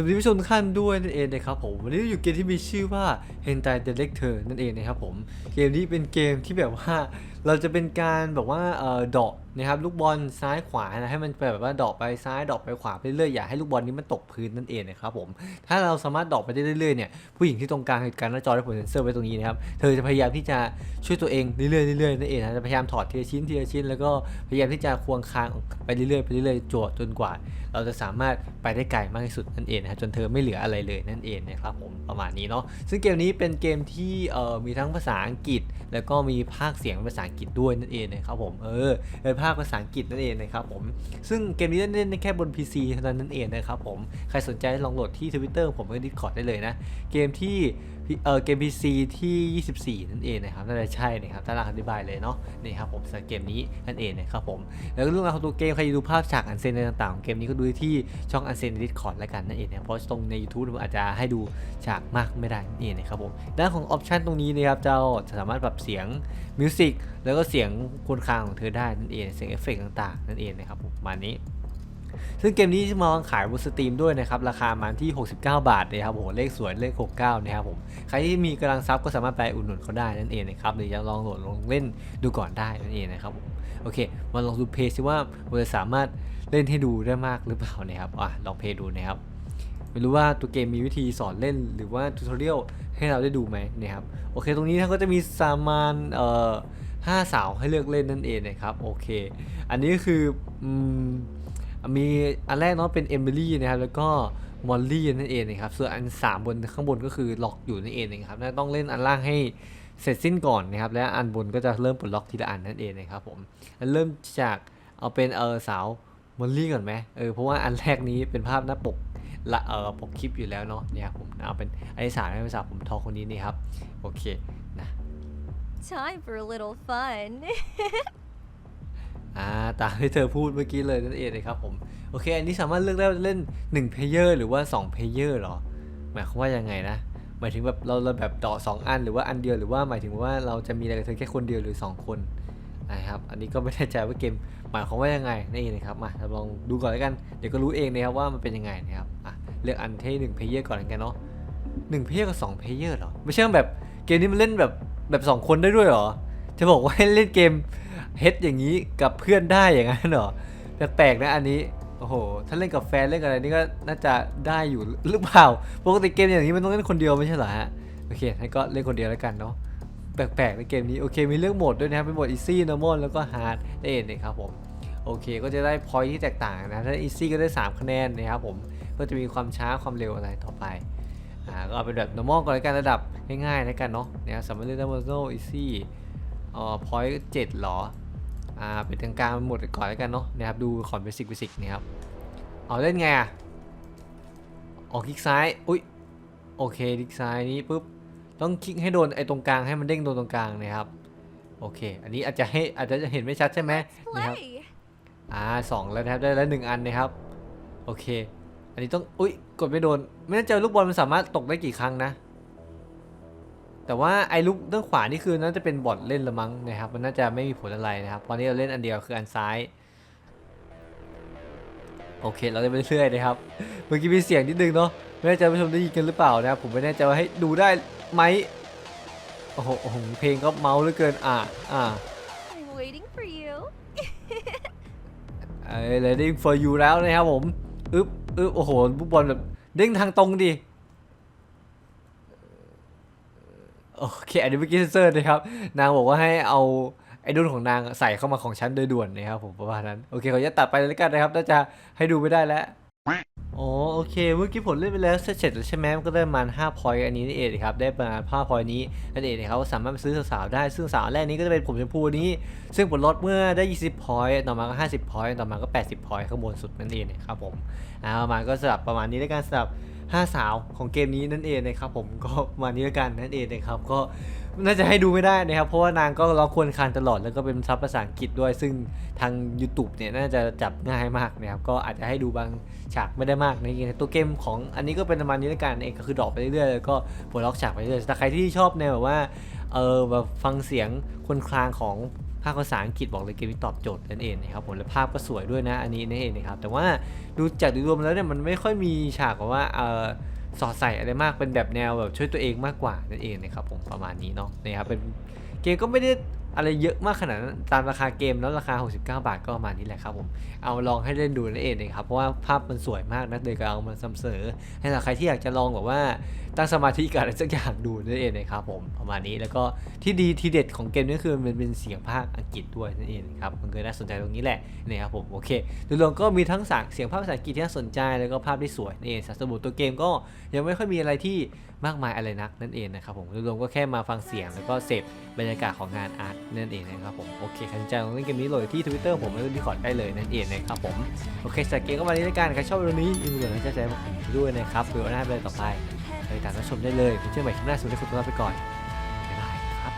สวัสดีผู้ชมทุกท่านด้วยนั่นเองนะครับผมวันนี้เราอยู่เกมที่มีชื่อว่า Hentai Director นั่นเองนะครับผมเกมนี้เป็นเกมที่แบบว่าเราจะเป็นการแบบว่าเอ่อเดาะนะครับลูกบอลซ้ายขวานะให้มันแบบว่าเดาะไปซ้ายเดาะไปขวาไปเรื่อยอย่าให้ลูกบอลนี้มันตกพื้นนั่นเองนะครับผมถ้าเราสามารถเดาะไปได้เรื่อยๆเนี่ยผู้หญิงที่ตรงกลางเหตุการณ์หน้าจอได้ผมเซ็นเซอร์ไว้ตรงนี้นะครับเธอจะพยายามที่จะช่วยตัวเองเรื่อยๆเรื่อยๆนั่นเองนะจะพยายามถอดทีละชิ้นทีละชิ้น แล้วก็พยายามที่จะควงคางไปเรื่อยๆไปเรื่อยๆจวดจนกว่า เราจะสามารถไปได้ไกลมากที่สุดนั่นเองนะครับจนเธอไม่เหลืออะไรเลยนั่นเองนะครับผมประมาณนี้เนาะซึ่งเกมนี้เป็นเกมที่มีทั้งภาษาอังกฤษ แล้วก็มีภาคเสียงภาษาอังกฤษด้วยนั่นเองนะครับผม เออเป็นภาคภาษาอังกฤษนั่นเองนะครับผม ซึ่งเกมนี้เล่นแค่บน PC เท่านั้นนั่นเองนะครับผม ใครสนใจลองโหลดที่ Twitter ผมก็ Discord ได้เลยนะ เกมที่ เออเกม PC ที่ 24 นั่นเองนะครับน่าจะใช่นะครับถ้าราอธิบายเลยเนาะนี่ครับผมสำหรับเกมนี้นั่นเองนะครับผมแล้วก็เรื่องราวของตัวเกมใครจะดูภาพฉากอันเซนต่างๆของเกมนี้ก็ดูที่ช่องอันเซนดิสคอร์ดแล้วกันนั่นเองนะเพราะตรงใน YouTube มันอาจจะให้ดูฉากมากไม่ได้นี่นะครับผมด้านของออปชันตรงนี้นะครับเจ้าจะสามารถปรับเสียงมิวสิกแล้วก็เสียงคนคลางของเธอได้นั่นเองเสียงเอฟเฟกต์ต่างๆนั่นเองนะครับผมประมาณนี้ ซึ่งเกมนี้มาวางขายบนสตรีมด้วยนะครับราคามาที่ 69 บาทนะครับโหเลขสวยเลข 69นะครับผมใครที่มีกำลังซับก็สามารถไปอุดหนุนเขาได้นั่นเองนะครับหรือจะลองโหลดลองเล่นดูก่อนได้นั่นเองนะครับผมโอเคมาลองดูเพย์ซิว่ามันจะสามารถเล่นให้ดูได้มากหรือเปล่านะครับอะลองเพย์ดูนะครับไม่รู้ว่าตัวเกมมีวิธีสอนเล่นหรือว่าทูตอเรียลให้เราได้ดูไหมนะครับโอเค ตรงนี้ท่านก็จะมีสามานเอ่อห้าสาวให้เลือกเล่นนั่นเองนะครับโอเค อันนี้ก็คืออืม มีอันแรกเนาะเป็นเอมิลี่นะครับแล้วก็มอลลี่นั่นเองนะครับส่วนอันสามบนข้างบนก็คือล็อกอยู่นั่นเองนะครับน่าต้องเล่นอันล่างให้เสร็จสิ้นก่อนนะครับ แล้วอันบนก็จะเริ่มปลดล็อกทีละอันนั่นเองนะครับผมเริ่มจากเอาเป็นเออสาวมอลลี่ก่อนไหมเออเพราะว่าอันแรกนี้เป็นภาพหน้าปกละเออปกคลิปอยู่แล้วเนาะเนี่ยครับผมเอาเป็นอันที่สามเป็นสาวผมทอคนนี้นี่ครับโอเคนะ Time for a little fun. อ่าตามที่เธอพูดเมื่อกี้เลยนั่นเองเลยครับผมโอเค อันนี้สามารถเลือกได้ว่าเล่น1 player หรือว่า2 player หรอ หมายความว่ายังไงนะหมายถึงแบบเราเราแบบต่อสองอันหรือว่าอันเดียวหรือว่าหมายถึงว่าเราจะมีอะไรกับเธอแค่คนเดียวหรือ 2 คนนะครับอันนี้ก็ไม่แน่ใจว่าเกมหมายความว่ายังไงนี่นเองนะครับมาเราลองดูก่อนแล้วกันเดี๋ยวก็รู้เองนะครับว่ามันเป็นยังไงนะครับอะเลือกอันที่หนึ่ง player ก่อนแล้วกันเนาะหนึ่ง player กับสอง player เหรอไม่ใช่แบบเกมนี้มันเล่นแบบแบบสองคนได้ด้วยเหรอจะบอกว่าให้เล่นเกม เฮ็ดอย่างนี้กับเพื่อนได้อย่างนั้นเหรอแปลกๆนะอันนี้โอ้โห ถ้าเล่นกับแฟนเล่นกับอะไรนี่ก็น่าจะได้อยู่หรือเปล่า ปกติเกมอย่างนี้มันต้องเล่นคนเดียวไม่ใช่เหรอฮะ โอเคงั้นก็เล่นคนเดียวแล้วกันเนาะ แปลกๆในเกมนี้ โอเค มีเรื่องโหมดด้วยนะครับเป็นโหมด easy normal แล้วก็ hard นั่นเองนะครับผม โอเค ก็จะได้ point ที่แตกต่างนะ ถ้า easy ก็ได้ 3 คะแนนนะครับผม ก็จะมีความช้าความเร็วอะไรต่อไป อ่า ก็เป็นแบบ normal ก่อนแล้วกันระดับง่ายๆแล้วกันเนาะ นะครับสามารถเล่นได้ normal easy อ๋อ point เจ็ดเหรอ อ่าเป็นกลางๆหมดก่อนแล้วกันเนาะนะครับดูขอนเบสิกเบสิกนะครับ เอาเล่นไงอะออกคลิกซ้าย อุ้ยโอเคคลิกซ้ายนี้ปุ๊บต้องคลิกให้โดนไอ้ตรงกลางให้มันเด้งโดนตรงกลางนะครับโอเค อันนี้อาจจะให้อาจจะเห็นไม่ชัดใช่ไหมนะครับ Play. อ่าสองแล้วนะครับได้แล้วหนึ่งอันนะครับโอเค อันนี้ต้องอุ้ยกดไม่โดน ไม่แน่ใจว่าลูกบอลมันสามารถตกได้กี่ครั้งนะ แต่ว่าไอ้ลูกด้านขวานี่คือน่าจะเป็นบอทเล่นละมั้งนะครับ มันน่าจะไม่มีผลอะไรนะครับตอนนี้เราเล่นอันเดียวคืออันซ้าย โอเค เราเล่นไปเรื่อยๆนะครับ เมื่อกี้มีเสียงนิดนึงเนาะ ไม่แน่ใจผู้ชมได้ยินกันหรือเปล่านะครับ ผมไม่แน่ใจว่าให้ดูได้ไหมโอ้โหโอ้โห เพลงก็เมาเหลือเกิน อ่าอ่า I'm waiting for you. เอ้ย ready for you แล้วนะครับผม อึ๊บอึ๊บโอ้โหลูกบอลแบบเด้งทางตรงดิ โอเคอันนี้เมื่อกี้เซนเซอร์นะครับนางบอกว่าให้เอาไอ้ดุนของนางใส่เข้ามาของฉันโดยด่วนนะครับผมประมาณนั้นโอเคขออนุญาตตัดไปเลยแล้วกันนะครับน่าจะให้ดูไม่ได้แล้วอ๋อโอเคเมื่อกี้ผมเล่นไปแล้วเสร็จแล้วใช่ไหมมันก็ได้มาณ5 point อันนี้นี่เองครับได้มาณ5 point นี้นั่นเองนะครับสามารถไปซื้อสาวๆได้ซึ่งสาวแรกนี้ก็จะเป็นผมชมพูนี้ ซึ่งผลลดเมื่อได้ 20 point ต่อมาก็ 50 point ต่อมาก็ 80 point ข้างบนสุดนั่นเองนะครับผมอ่าประมาณก็สลับประมาณนี้แล้วกันสำหรับ 5 สาวของเกมนี้นั่นเองนะครับผมก็มานี้กันนั่นเองนะครับก็น่าจะให้ดูไม่ได้นะครับ เพราะว่านางก็ร้องควรคางตลอดแล้วก็เป็นซับภาษาอังกฤษด้วย ซึ่งทาง YouTube เนี่ยน่าจะจับง่ายมากนะครับก็อาจจะให้ดูบางฉากไม่ได้มากในตัวเกมของอันนี้ก็เป็นประมาณนี้แล้วกันเองก็คือดรอกไปเรื่อยๆแล้วก็ปลดล็อกฉากไปเรื่อยๆแต่ใครที่ชอบแนวแบบว่าเออแบบฟังเสียงคนคลางของ ภาคภาษาอังกฤษบอกเลยเกมนี้ตอบโจทย์นั่นเองนะครับผมและภาพก็สวยด้วยนะอันนี้นั่นเองนะครับแต่ว่าดูจากดูรวมแล้วเนี่ยมันไม่ค่อยมีฉากว่าเออสอดใส่อะไรมากเป็นแบบแนวแบบช่วยตัวเองมากกว่านั่นเองนะครับผมประมาณนี้เนาะนะครับเป็นเกมก็ไม่ได้ อะไรเยอะมากขนาดนั้นตามราคาเกมแล้วราคา 69 บาทก็ประมาณนี้แหละครับผม เอาลองให้เล่นดูนั่นเองนะครับ เพราะว่าภาพมันสวยมากนะเลยก็เอามานำเสนอให้กับใครที่อยากจะลองแบบว่าตั้งสมาธิกับอะไรสักอย่างดูนั่นเองนะครับผมประมาณนี้แล้วก็ที่ดีทีเด็ดของเกมนี้คือมันเป็นเสียงภาคอังกฤษด้วยนั่นเองครับมันก็น่าสนใจตรงนี้แหละนะครับผมโอเคโดยรวมก็มีทั้งเสียงภาคภาษาอังกฤษที่น่าสนใจแล้วก็ภาพที่สวยนั่นเองสัสบูตัวเกมก็ยังไม่ค่อยมีอะไรที่มากมายอะไรนักนั่นเองนะครับผมโดยรวมก็แค่มาฟังเสียงแล้วก็เสพบรรยากาศของงานอาร์ตนั่นเองนะครับผมโอเคใครสนใจลองเล่นเกมนี้โหลดที่ Twitter ผมและที่คอร์ดได้เลยนั่นเองนะครับผมโอเคสำหรับเกมก็มานี้แล้วยกันใครชอบวิดีโอนี้อย่าลืมกดไลค์แชร์ผมด้วยนะครับเพื่อหน้าไปต่อไปไปตามรับชมได้เลยผมเชื่อใหม่คลิปหน้าสุดที่คุณต้องลาไปก่อนบ๊ายบายครับ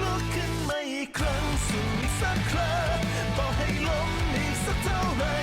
ลุกขึ้นมาอีกครั้งสู่อีกสักครั้งต่อให้ล้มอีกสักเท่าไหร่